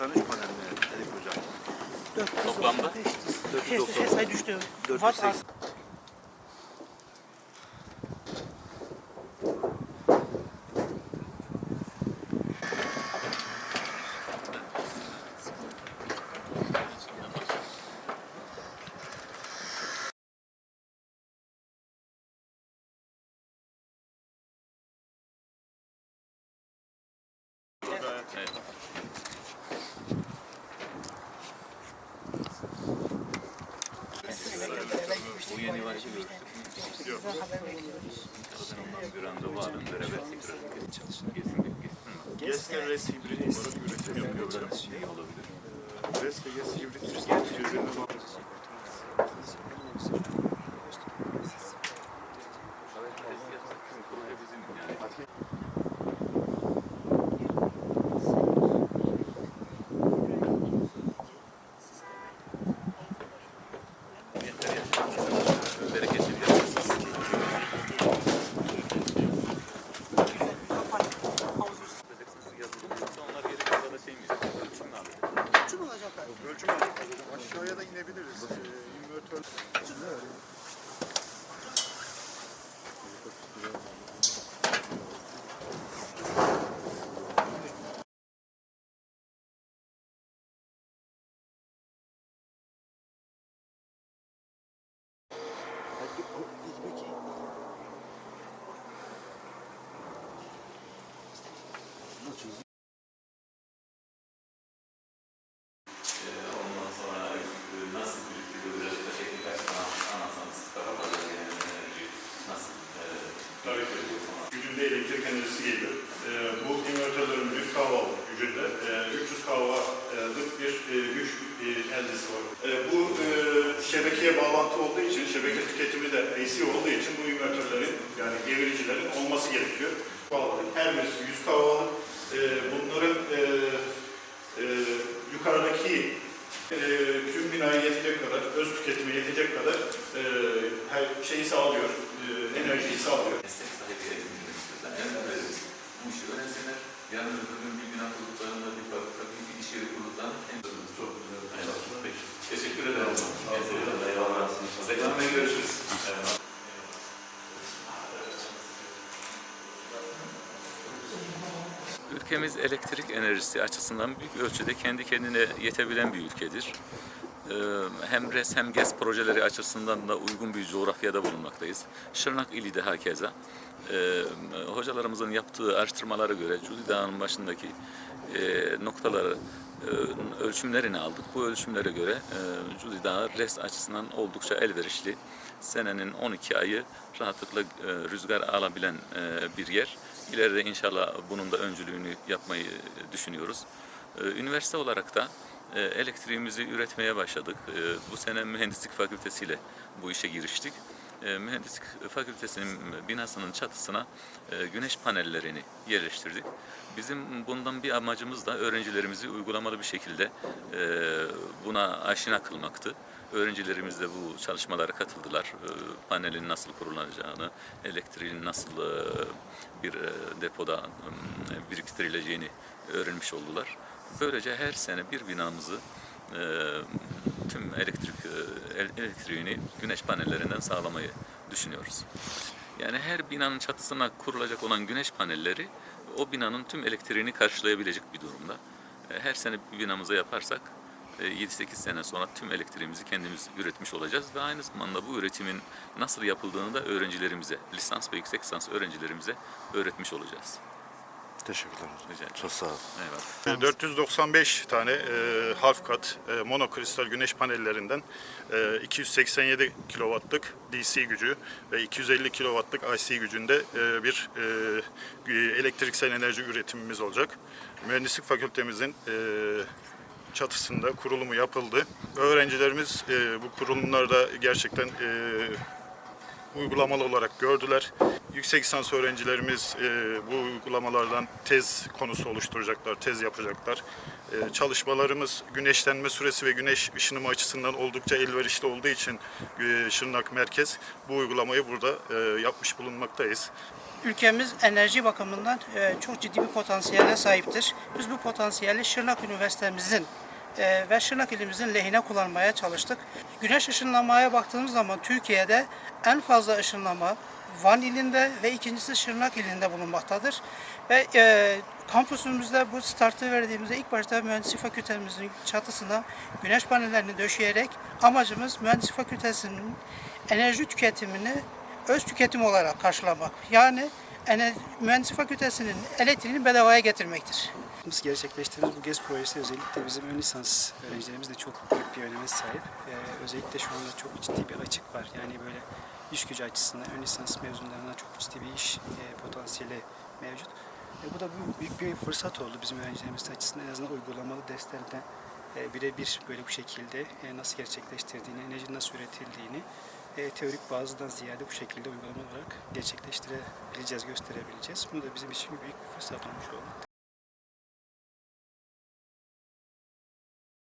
panel mi dedik hocam? Toplamda? Şey, şey sayı düştü. 480. Bu yeni var gibi Yok. Ondan bir randevu alın. Beraber tekrar çalışın. Gezin bir ve RES hibrit olarak üretim yapıyorlar. Şey olabilir. RES ve GES hibrit sistem birbirine bağlı. Proje bizim yani. Yeter yeter. Bereketli bir yer. Yazılım yoksa onlar geri kalan da şey mi? Ölçüm mü alıyor? Ölçüm aldık hocam. Aşağıya da inebiliriz. Ee, invertör. Ondan sonra e, nasıl bir biraz da teknik açıdan anlatsanız daha fazla yani nasıl e, Tabii ki. Gücünde elektrik enerjisi geliyor. Ee, bu invertörlerin 100 kW gücünde e, 300 kW'lık bir e, güç e, eldesi var. E, bu e, şebekeye bağlantı olduğu için, şebeke tüketimi de AC olduğu için bu invertörlerin yani deviricilerin olması gerekiyor. Her birisi 100 kW'lık. E, bunların e, e, yukarıdaki e, tüm binaya yetecek kadar, öz tüketime yetecek kadar e, her şeyi sağlıyor, e, enerjiyi sağlıyor. meslek sahibi öğrensinler. Yarın öbür gün bir bina kurduklarında bir fabrika, bir iş yeri kurduklarında en çok güzel. Eyvallah. Peki. Teşekkür ederim. Eyvallah. Ve görüşürüz. Ülkemiz elektrik enerjisi açısından büyük ölçüde kendi kendine yetebilen bir ülkedir. Ee, Hem RES hem GES projeleri açısından da uygun bir coğrafyada bulunmaktayız. Şırnak ili de hakeza. Ee, Hocalarımızın yaptığı araştırmalara göre Cudi Dağı'nın başındaki e, noktaları e, ölçümlerini aldık. Bu ölçümlere göre e, Cudi Dağı RES açısından oldukça elverişli. Senenin 12 ayı rahatlıkla rüzgar alabilen bir yer. İleride inşallah bunun da öncülüğünü yapmayı düşünüyoruz. Ee, Üniversite olarak da elektriğimizi üretmeye başladık. E, Bu sene mühendislik fakültesiyle bu işe giriştik. E, Mühendislik fakültesinin binasının çatısına e, güneş panellerini yerleştirdik. Bizim bundan bir amacımız da öğrencilerimizi uygulamalı bir şekilde e, buna aşina kılmaktı. Öğrencilerimiz de bu çalışmalara katıldılar. E, Panelin nasıl kurulacağını, elektriğin nasıl e, bir e, depoda biriktirileceğini öğrenmiş oldular. Böylece her sene bir binamızı e, tüm elektrik el- elektriğini güneş panellerinden sağlamayı düşünüyoruz. Yani her binanın çatısına kurulacak olan güneş panelleri o binanın tüm elektriğini karşılayabilecek bir durumda. Her sene bir binamıza yaparsak 7-8 sene sonra tüm elektriğimizi kendimiz üretmiş olacağız ve aynı zamanda bu üretimin nasıl yapıldığını da öğrencilerimize, lisans ve yüksek lisans öğrencilerimize öğretmiş olacağız. Teşekkürler. Rica ederim. Çok sağ olun. Eyvallah. E, 495 tane e, half kat e, monokristal güneş panellerinden e, 287 kW'lık DC gücü ve 250 kW'lık IC gücünde e, bir e, elektriksel enerji üretimimiz olacak. Mühendislik fakültemizin e, çatısında kurulumu yapıldı. Öğrencilerimiz e, bu kurulumlarda gerçekten e, uygulamalı olarak gördüler. Yüksek lisans öğrencilerimiz e, bu uygulamalardan tez konusu oluşturacaklar, tez yapacaklar. E, çalışmalarımız güneşlenme süresi ve güneş ışınımı açısından oldukça elverişli olduğu için e, Şırnak Merkez bu uygulamayı burada e, yapmış bulunmaktayız. Ülkemiz enerji bakımından e, çok ciddi bir potansiyele sahiptir. Biz bu potansiyeli Şırnak Üniversitemizin e, ve Şırnak ilimizin lehine kullanmaya çalıştık. Güneş ışınlamaya baktığımız zaman Türkiye'de en fazla ışınlama Van ilinde ve ikincisi Şırnak ilinde bulunmaktadır. Ve e, kampüsümüzde bu startı verdiğimizde ilk başta mühendislik fakültemizin çatısına güneş panellerini döşeyerek amacımız mühendislik fakültesinin enerji tüketimini öz tüketim olarak karşılamak. Yani mühendislik fakültesinin elektriğini bedavaya getirmektir. Biz gerçekleştirdiğimiz bu GES projesi özellikle bizim ön lisans öğrencilerimiz de çok büyük bir öneme sahip. Ee, özellikle şu anda çok ciddi bir açık var. Yani böyle iş gücü açısından ön lisans mezunlarına çok ciddi bir iş e, potansiyeli mevcut. E, bu da bu büyük bir fırsat oldu bizim öğrencilerimiz açısından en azından uygulamalı derslerden birebir böyle bu şekilde e, nasıl gerçekleştirdiğini, enerji nasıl üretildiğini e, teorik bazıdan ziyade bu şekilde uygulama olarak gerçekleştirebileceğiz, gösterebileceğiz. Bu da bizim için büyük bir fırsat olmuş oldu.